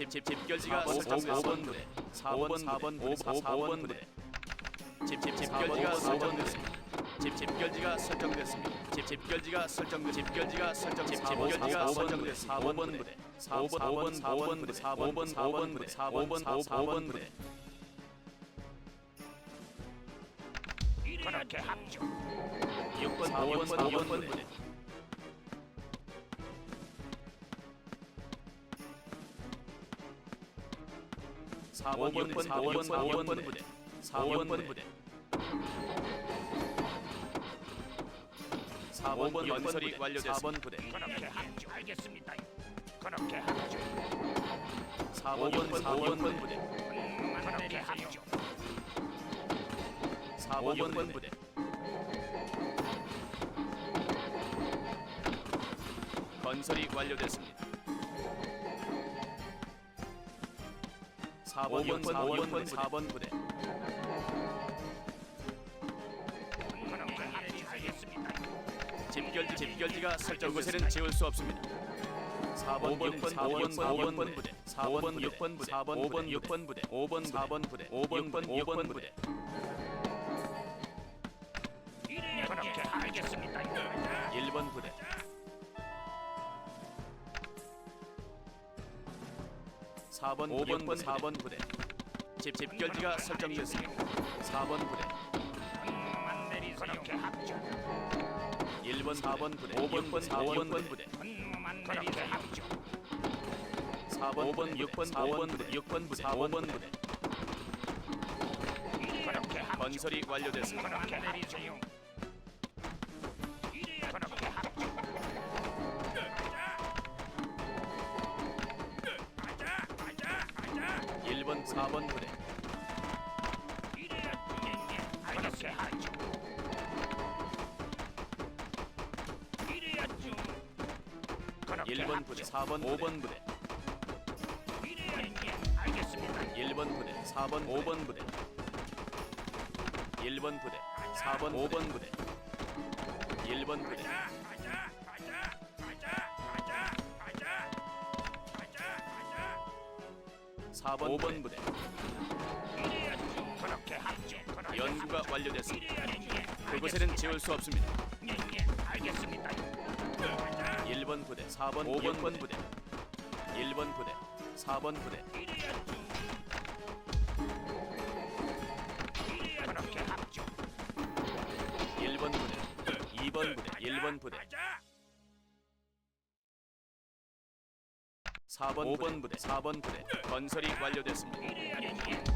집집 집결지가 설정됐습니다. 5번 부대 4번 4번 5번 4번 부대 집집 집결지가 설정됐습니다. 집 집결지가 설정됐습니다. 집 집결지가 설정 집결지가 설정 집 집결지가 설정됐습니다. 4번 부대 4번 4번 4번 부대 4번 4번 부대 4번 4번 부대 그렇게 합주 6번 4번 4번 부대 4번 6번 4번 4번 부대. 4번 부대. 4번 연설이 완료됐습니다. 4번 부대. 그렇게 합주 알겠습니다. 그렇게 합주 4번 4번 부대. 그렇게 합주 4번 부대. 건설이 완료됐습니다. 4번 4번 4번 부대 그렇게 합주 알겠습니다 집결지 집결지가 설정 곳에는 지울 수 없습니다. 4번 6번 4번 4번 부대. 4번 6번 부대. 4번 5번 6번 부대. 5번 4번 부대. 5번 6번 부대 4번 5번 4번 부대. 집 집결지가 설정됐습니다. 4번 부대. 내리세요. 그렇게 합주 1번 4번 부대 5번 4번 부대 내리세요. 합주 4번 5번 6번 4번 부대 6번 부대 4번 부대. 그렇게 합주 건설이 완료됐습니다. 그렇게 내리세요 4번 5번 부대. 1번 부대. 4번 5번 부대. 1번 부대. 가자 가자 가자 가자 가자 가자 가자 4번 5번 부대. 이래야죠 그렇게 하죠 그렇게 연구가 완료됐습니다. 그곳에는 지울 수 없습니다. 예예 알겠습니다. 가자. 1번 부대 4번 5번 부대. 1번 부대 4번 부대. 이래야죠 1번 부대 가자 4번 5번 부대 4번 부대 건설이 완료됐습니다. 예,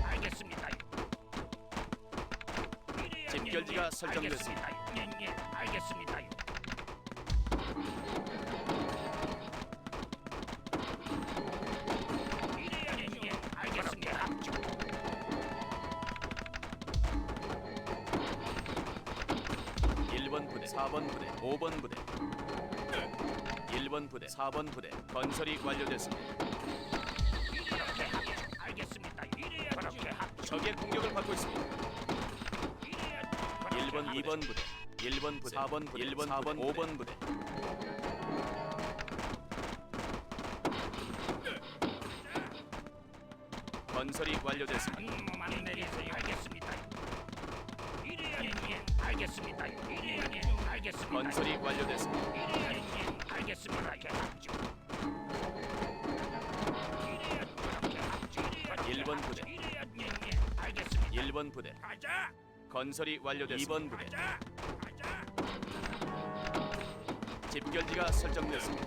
알겠습니다. 집결지가 설정됐습니다. 예, 예, 알겠습니다. 예, 예, 알겠습니다. 합주. 1번 부대 4번 부대 5번 부대 1번 부대 4번 부대 건설이 완료됐습니다. 그렇게 합주. 알겠습니다. 그렇게 합주. 적의 공격을 받고 있습니다. 1번 2번 부대 1번 부대 4번 부대 1번 4번 5번 부대 1번 부대 예, 예, 알겠습니다. 1번 부대. 건설이 완료됐습니다. 2번 부대. 집결지가 설정됐습니다.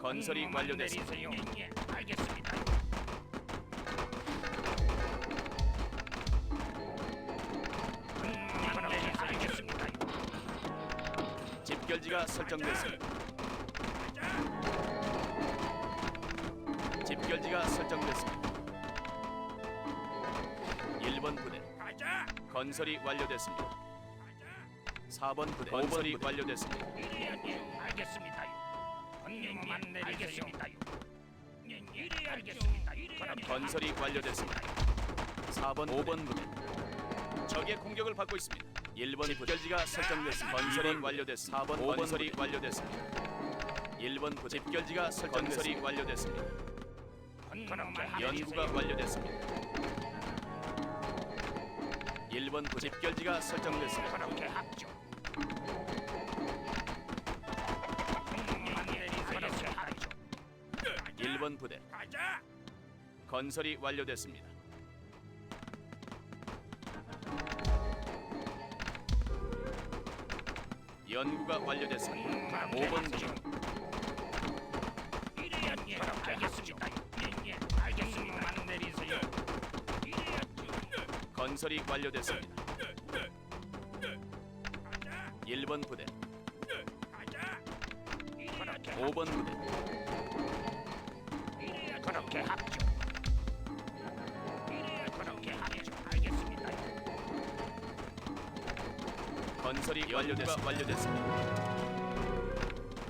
건설이 분노만 완료됐습니다. 예, 예. 알겠습니다. 집결지가 설정됐습니다. 건설이 완료됐습니다. 가자. 4번 부대 건설이 완료됐습니다. 예, 알겠습니다. 분노만 내리겠습니다. 예, 알겠습니다. 그럼 건설이 완료됐습니다. 4번 5번 부대 적의 공격을 받고 있습니다. 1번 집결지가 설정됐습니다. 건설이 완료됐습니다. 4번 5번 건설이 완료됐습니다. 1번 부대 집결지가 설정 건설이 완료됐습니다. 연구가 완료됐습니다. 1번 부 집결지가 설정됐습니다. 그렇게 합죠. 명령만 내리세요. 그렇게 하죠. 1번 부대 가자. 건설이 완료됐습니다. 연구가 완료됐습니다. 5번 부대 건설이 완료됐습니다. 1번 부대 가자. 이래야지. 5번 부대 그렇게 합죠. 이래야 그렇게 합죠. 알겠습니다. 건설이 완료됐습니다. 완료됐습니다.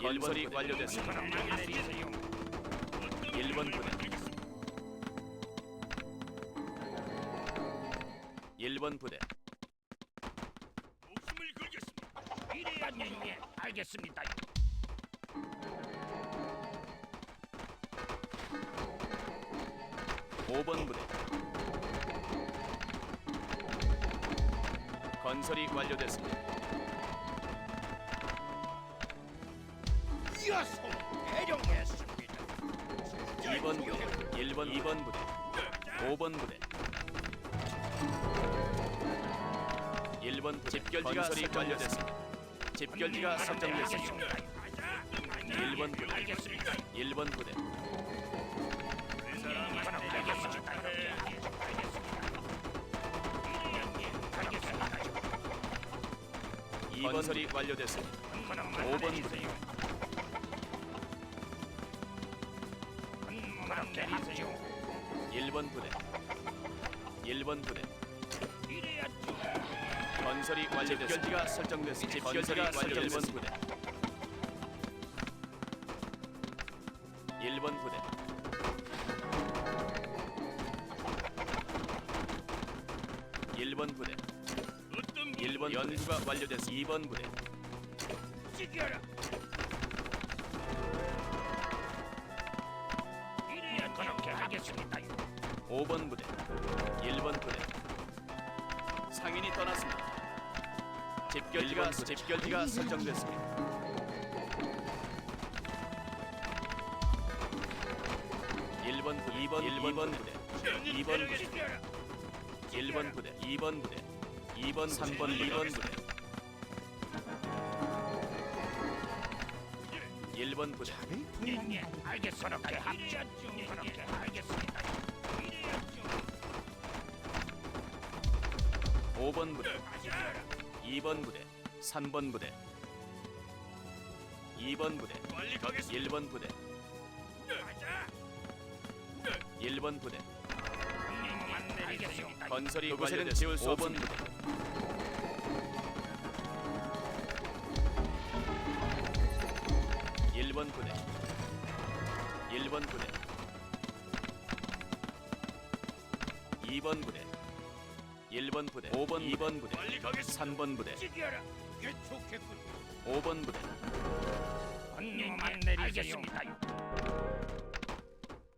건설이 완료됐습니다. 명령 내리세요. 1번 부대 완료됐습니다. 이어서 해령했습니다. 2번 부대 1번 2번 부대 5번 부대 1번 부대 집결지가 완료됐습니다. 집결지가 설정됐습니다. 1번 부대 알겠습니다. 1번 부대. 알겠습니다. 2번설이 완료됐습니다. 5번 부대 그렇게 하세요. 1번 부대 1번 부대 이래야죠. 건설이 완료됐습니다. 집결지가 설정됐습니다. 집결지가 설정됐습니다. 1번 부대 1번 부대 어떤 1번 연구가 완료됐습니다. 2번 부대 찍혀라. 이래야 그렇게 하겠습니다. 5번 부대 1번 부대 상인이 떠났습니다. 집결지가 집결지가 설정됐습니다. 1번 부대 2번 1번 부대 2번 부대 찍혀라. 1번 부대 2번 부대 2번 3번 2번 부대 1번 부대 예, 예. 알겠습니다. 그렇게 합죠. 그렇게. 이래야죠. 5번 부대 찍혀라. 2번 부대 3번 부대 2번 부대 빨리 가겠습니다. 1번 부대 가자. 1번 부대. 건설이 그곳에는 지울 수 5번 부대 1번 부대 1번 부대 2번 부대 1번 부대 5번 2번 부대 빨리 가겠습니다. 3번 부대 찍혀라. 꽤 좋겠군. 5번 부대 명령만 내리세요.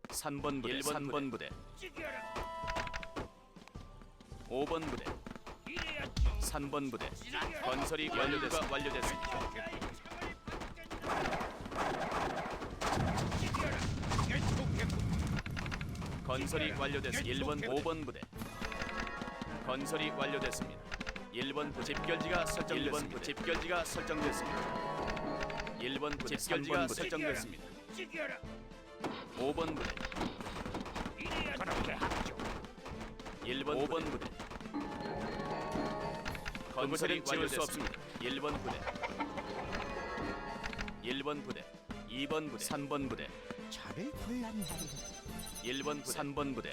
3번 부대 3번 부대 찍혀라. 5번 부대 이래야죠. 3번 부대. 건설이 완료됐습니다. 완료됐습니다. 찍혀라. 꽤 좋겠군. 건설이 완료됐습니다. 1번 5번 부대 건설이 완료됐습니다. 1번 부대 집결지가 설정됐습니다. 집결지가 설정됐습니다. 1번 부대 집결지가 설정됐습니다. 찍혀라. 5번 부대 그렇게 합죠. 1번 5번 부대 건설이 없습니다. 1번 부대 1번 부대 2번 부대 3번 부대 저를 곤란하게 1번 부대 3번 부대.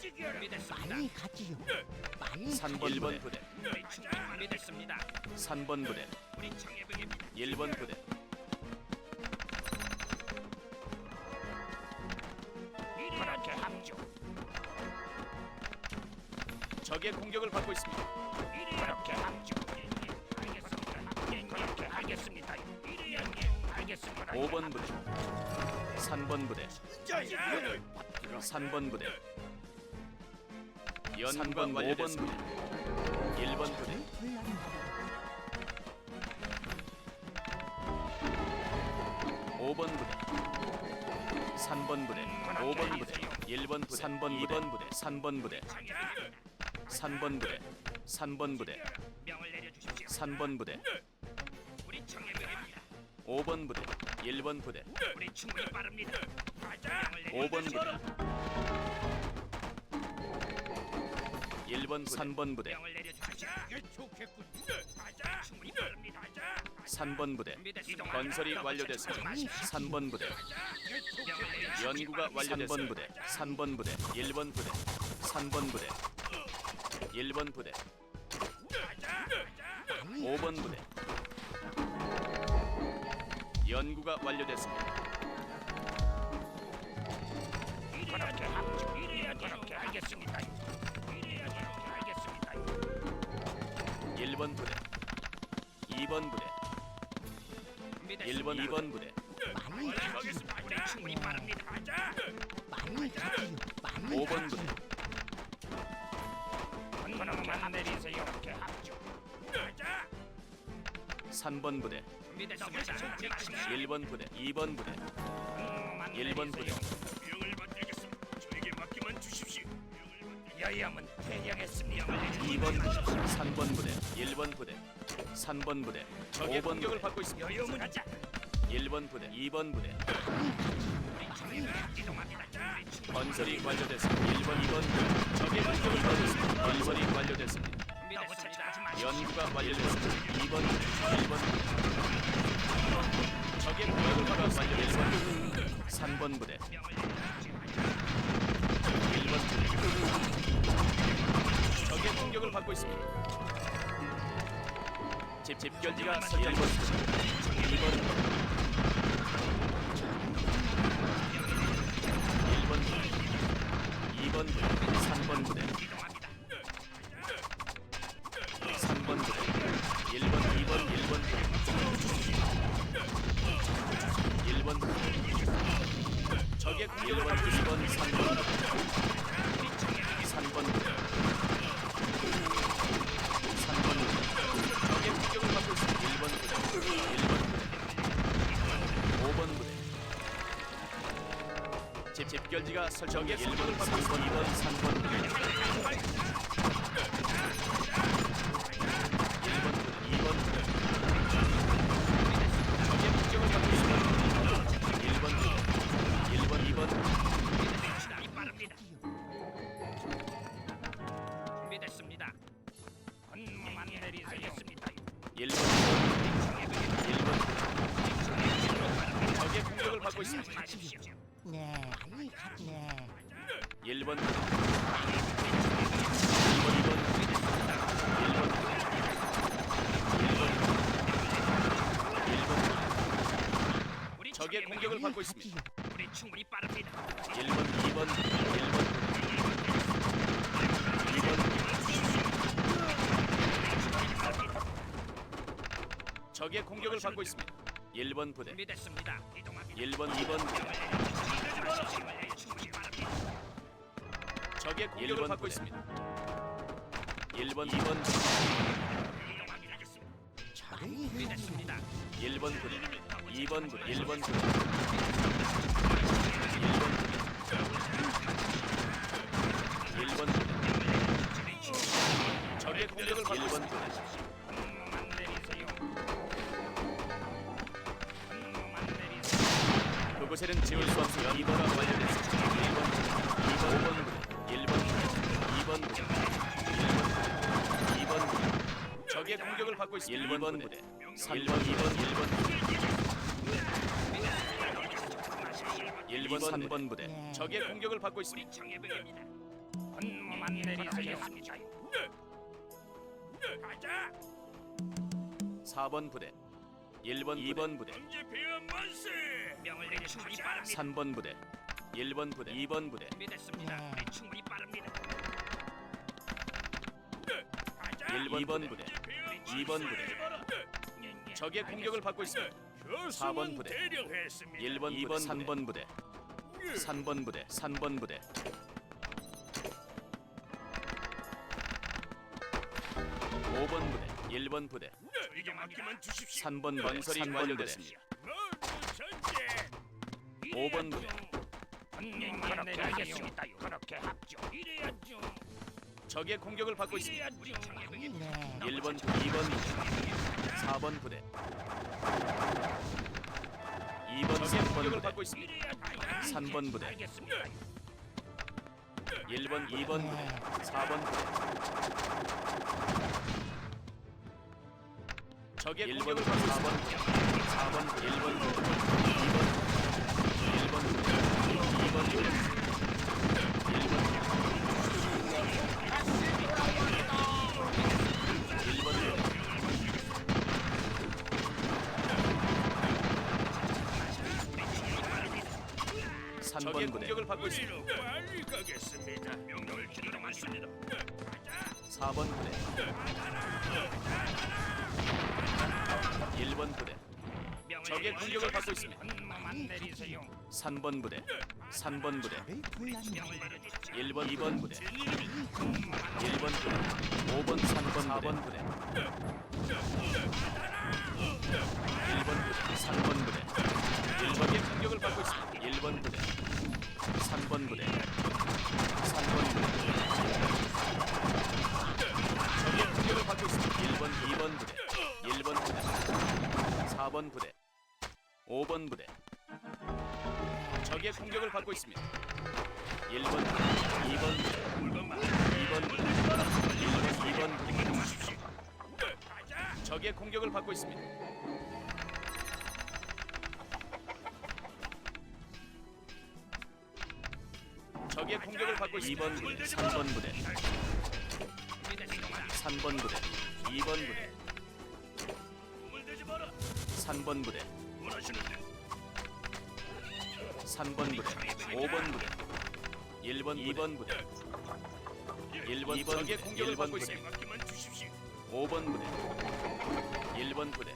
빨리 가지요. 빨리 3번 1번 부대 충분히 믿습니다. 3번 부대 우리 청해병입니다. 1번 부대 그렇게 합죠. 적의 공격을 받고 있습니다. 그렇게. 예, 예. 알겠습니다. 예, 그렇게 하겠습니다. 이래야 예. 알겠습니다. 5번 부대 3번 부대 자, 이거를 3번 부대 연관 완료됐습니다 1번 부대 불난다리라 5번 부대 3번 부대 5번 부대 1번 부대 3번 2번 부대 3번 부대 3번 부대 3번 부대 명을 내려주십시오. 3번 부대 우리 청해병입니다. 5번 부대 1번 부대 우리 충분히 빠릅니다. 가자. 5번 부대 1번 3번 부대 명을 내려주십시오. 이게 좋겠군. 가자. 충분히 빠릅니다. 가자. 3번 부대. 건설이 완료됐습니다 3번 부대. 연구가 완료됐습니다 3번 부대 3번 부대 1번 부대 3번 부대 1번 부대 5번 부대 연구가 완료됐습니다 1번 부대. 2번 부대. 1번 2번 부대. 많이 가지요 우리 충분히 빠릅니다. 가자. 많이 가지요 많이 5번 부대. 가지요 건너만 내리세요. 이렇게 합주. 가자. 3번 부대. 준비됐습니다. 1번 부대. 2번 부대. 1번 부대 여염은 대령했습니다. 2번 부대 3번 부대 1번 부대 3번 부대 5번 공격을 받고 있습니다. 여염은 가자. 1번 부대 2번 부대. 이동합니다. 건설이 완료됐습니다. 1번 2번 부대. 적의 공격을 받고 있습니다. 건설이 완료됐습니다. 연구가 완료됐습니다. 2번 부대 1번 부대. 적의 공격을 받고 있습니다. 1번 부대. 3번 부대. 1번 부대 적의 공격을 받고 있습니다. 집 집결지가 2번 부대 1번 부대 2번 부대 3번 부대 1번 1번 적의 공격을 받고 있습니다 가십시오. 네 많이 가지 네 1번 2번 2번 1번 우리 적의 청해병, 공격을 받고 있습니다 가지요 우리 충분히 빠릅니다. 1번 2번 1번 2번 적의 공격을 받고 있습니다. 1번 부대. 준비됐습니다. 이동합니다. 1번 2번 부대. 적의 공격을 받고 있습니다. 1번 2번 이동합니다. 저를 불난다 준비됐습니다. 1번 부대. 2번 부대. 1번 부대. 1번 부대. 1번 부대. 적의 공격을 받고 있습니다 그곳에는 지울 수 없는 연구가 완료됐습니다. 1번 부대 2번 부대 1번 부대 2번 부대 1번 부대 적의 공격을 받고 있습니다. 1번 부대 3번 2번 1번 1번 3번 부대. 적의 공격을 받고 있습니다. 청해병입니다. 건너만 내리세요. 가자. 4번 부대 1번 2번 부대 언제 배운 만세. 명을 충분히 빠릅니다. 3번 부대 1번 부대 2번 부대 준비됐습니다. 네. 우리 충분히 빠릅니다. 가자. 1번 2번 부대 2번 부대 적의 공격을 받고 있습니다 4번 부대 1번 2번 3번 부대 3번 부대 3번 부대 5번 부대 1번 부대 맡기만 주십시오. 3번 건설이 완료됐습니다. 전개. 5번 부대 그렇게 하겠습니다요. 그렇게 합죠. 이래야죠. 적의 공격을 받고 있습니다. 이래야죠. 우리 청해병이 네. 1번 2번 4번 부대 2번 3번 부대 받고 있습니다. 3번 부대 알겠습니다. 1번 2번 부대 4번 부대 적의 공격을 받고 4번 부대 4번 부대 1번 부대 2번 부대 1번 부대 2번 부대 1번 부대 3번 부대 공격을 받고 있습니다. 적의 공격을 받고 있습니다. 한몸만 내리세요. 3번 부대 3번 부대 를 골랐네. 1번 2번 부대 1번 부대 5번 3번 4번 부대 1번 부대 받고 있습니다 1번, 2번, 2번, 1번, 2번. 적의 공격을 받고 있습니다. 적의 공격을 받고 있습니다. 2번 부대, 3번 부대, 3번 부대, 2번 부대, 물대지 마라. 3번 부대, 1번, 2번 부대, 1번, 적의 공격을 받고 있습니다. 맡기만 주십시오. 5번 부대. 1번 부대.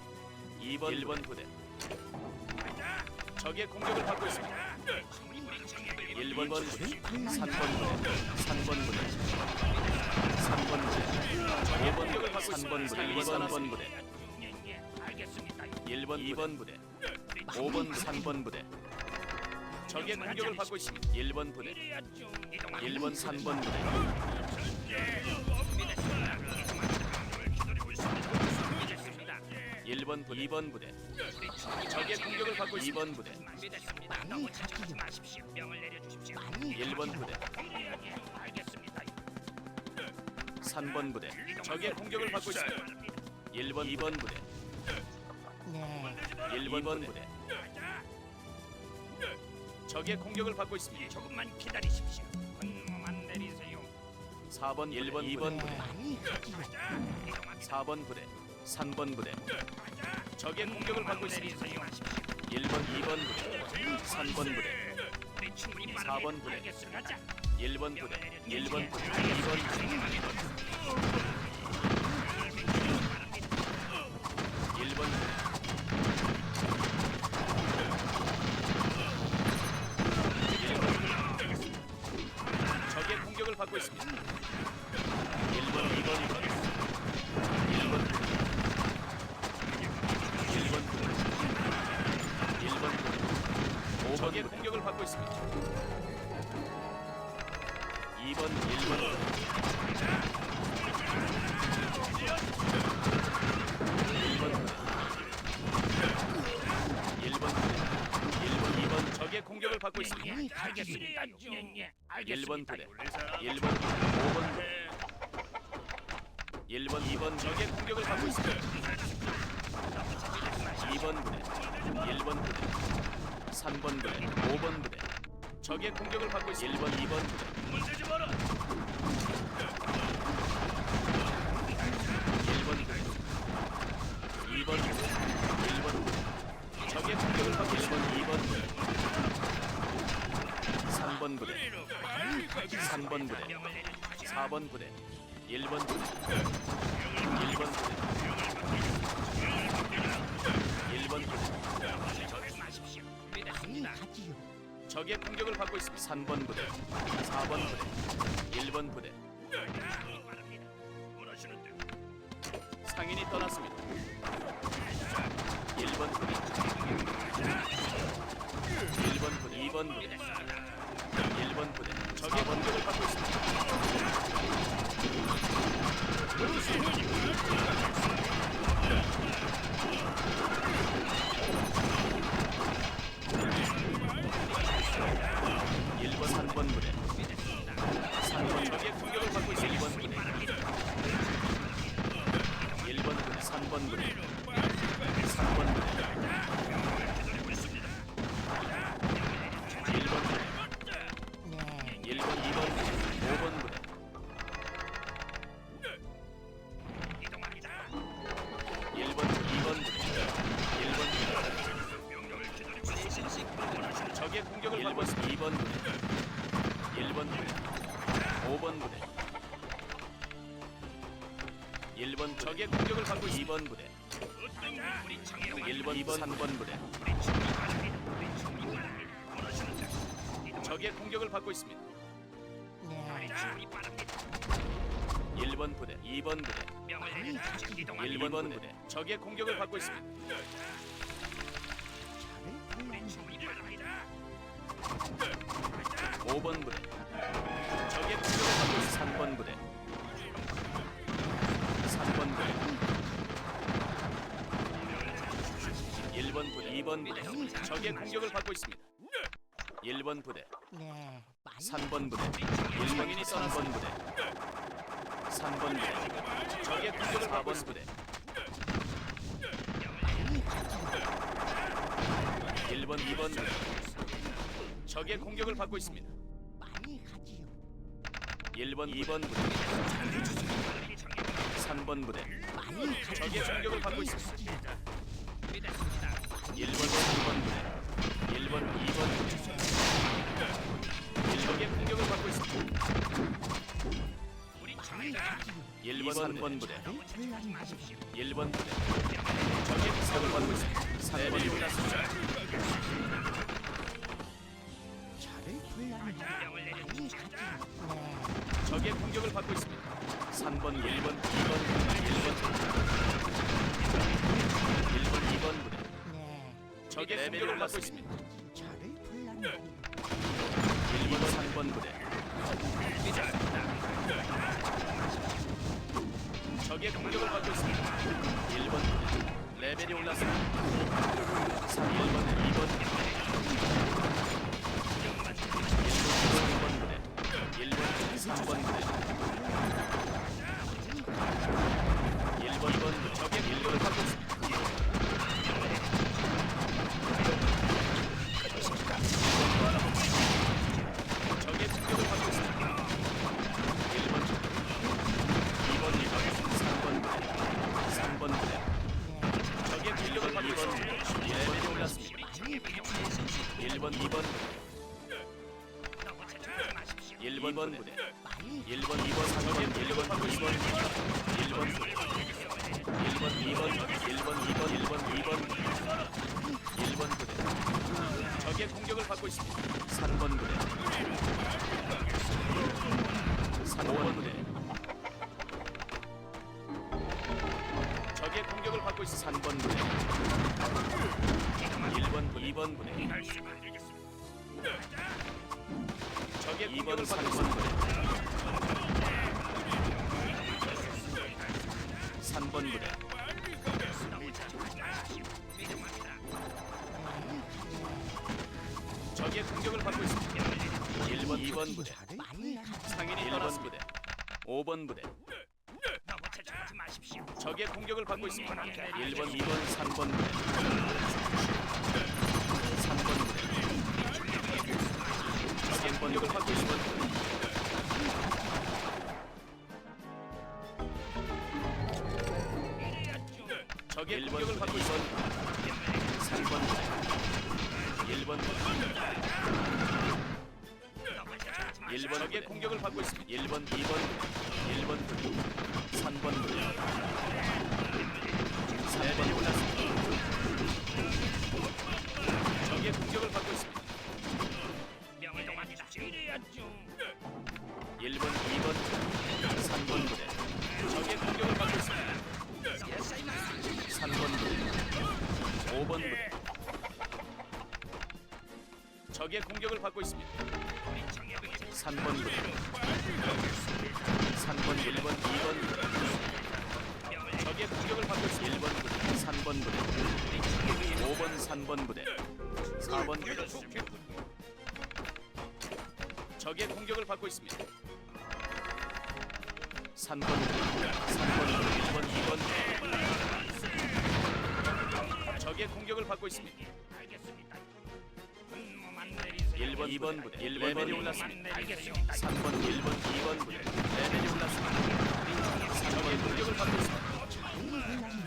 2번 1번 부대. 적의 공격을 받고 있습니다. 1번 부대. 3번 부대. 3번 부대. 3번 부대. 적의 공격을 받고 있습니다. 3번 부대. 2번 부대. 예, 예, 알겠습니다. 1번 2번 부대 5번 3번 부대 적의 공격을 받고 있습니다 1번 부대 이래야죠. 이동하는 1번 3번 부대 기다리고 있습니다. 알겠습니다. 1번 부대 2번 부대 적의 공격을 받고 있습니다 2번 부대 준비됐습니다. 너무 자책하지 마십시오. 명을 내려주십시오. 1번 부대 이래야지. 알겠습니다. 3번 부대 적의 공격을 받고 있습니다 1번 2번 부대 네. 1번 부대 적의 공격을 받고 있습니다 조금만 기다리십시오. 한몸만 내리세요. 4번 1번 2번 부대 많이 가지요. 4번 부대 3번 부대 적의 공격을 받고 있습니다 내리세요. 1번 2번 부대 3번 부대 우리 충분히 4번 부대. 알겠습니다. 가자. 1번 부대 1번 부대 2번 부대 5번의 공격을 받고 있습니다 2번 1번 부대 1번 부대 1번 2번 적의 공격을 받고 있습니다 가지요. 알겠습니다. 예, 예. 1번 알겠습니다. 부대 1번 부대 5번 부대 1번 2번 적의 공격을 받고 있습니다 2번 부대 1번 부대 3번 부대 5번 부대 적의 공격을 받고 있습니다 1번 2번 부대 물대지 마라. 1번 부대 2번 부대 1번 부대 적의 공격을 받고 있습니다 2번 부대 3번 부대 3번 부대 4번 부대 1번 부대 1번 부대 1번 부대 마십시오. 가지요. 적의 공격을 받고 받고 있습니다. 3번 부대, 4번 부대, 1번 부대. 상인이 떠났습니다. 1번 부대, 1번 부대, 2번 부대, 1번 부대. 적의 공격을 받고 있습니다. 부대 공격을 받고 있습니다. 네. 1번 부대 2번 부대. 1번 부대. 적의 공격을 받고 있습니다. 5번 부대. 적의 공격을 받고 있습니다. 3번 부대. 3번 부대. 1번 부대 2번 부대. 적의 공격을 받고 있습니다 1번 부대. 네. 3번 부대. 1번인이 3번 부대. 3번 부대. 적의 공격을 받고 있습니다. 1번 2번 부대. 적의 공격을 받고 있습니다. 많이 가지요. 1번 2번 부대. 3번 부대. 많이 가지요. 적의 공격을 받고 있습니다. 1번 2번 부대. 1번 2번 부대 1번 3번 부대. 불난 마십시오. 1번 부대. 적의 공격을 받고 있습니다 3번이 올랐습니다. 저를 불러내. 많이 가지요. 네. 적의 공격을 받고 있습니다. 3번 1번 2번 1번 1번 2번 부대. 네. 적의 공격을 받고 있습니다. 저를 불러내. 1번 3번 부대 적의 공격을 받고 있습니다. 1번 부대 레벨이 올랐습니다 1번 2번 1번 적의 공격을 받고 있어 3번 부대 1번 부대 2번 부대 적의 공격을 받고 있습니다. 3번 부대 적의 공격을 받고 있습니다. 1번 2번 부대 많이. 상인이 1번 부대 5번 부대 적의 공격을 받고 있습니다. 1번 2번 3번 부대 3번. 부대 적의 공격을 받고 있습니다. 적의 공격을 받고 있습니다. 3번. 부대 1번. 부대 1번 적의 공격을 받고 있습니다. 1번, 2번, 1번 분류, 3번 4번이 올랐습니다. 적의 공격을 받고 있습니다. 명을 동합니다. 이래야죠. 1번, 2번, 3번 부대 적의 공격을 받고 있습니다. 3번 부대 5번 적의 공격을 받고 있습니다. 1번 부대 3번 부대 우리 정예병이 5번 3번 부대. 4번 부대. 적의 공격을 받고 있습니다. 3번 부대 3번 부대 1번 2번 부대 적의 공격을 받고 있습니다. 1번 2번 부 레벨이 올랐습니다. 3번 1번 2번 부 레벨이 올랐습니다. 3번 공격을 받고 있습니다.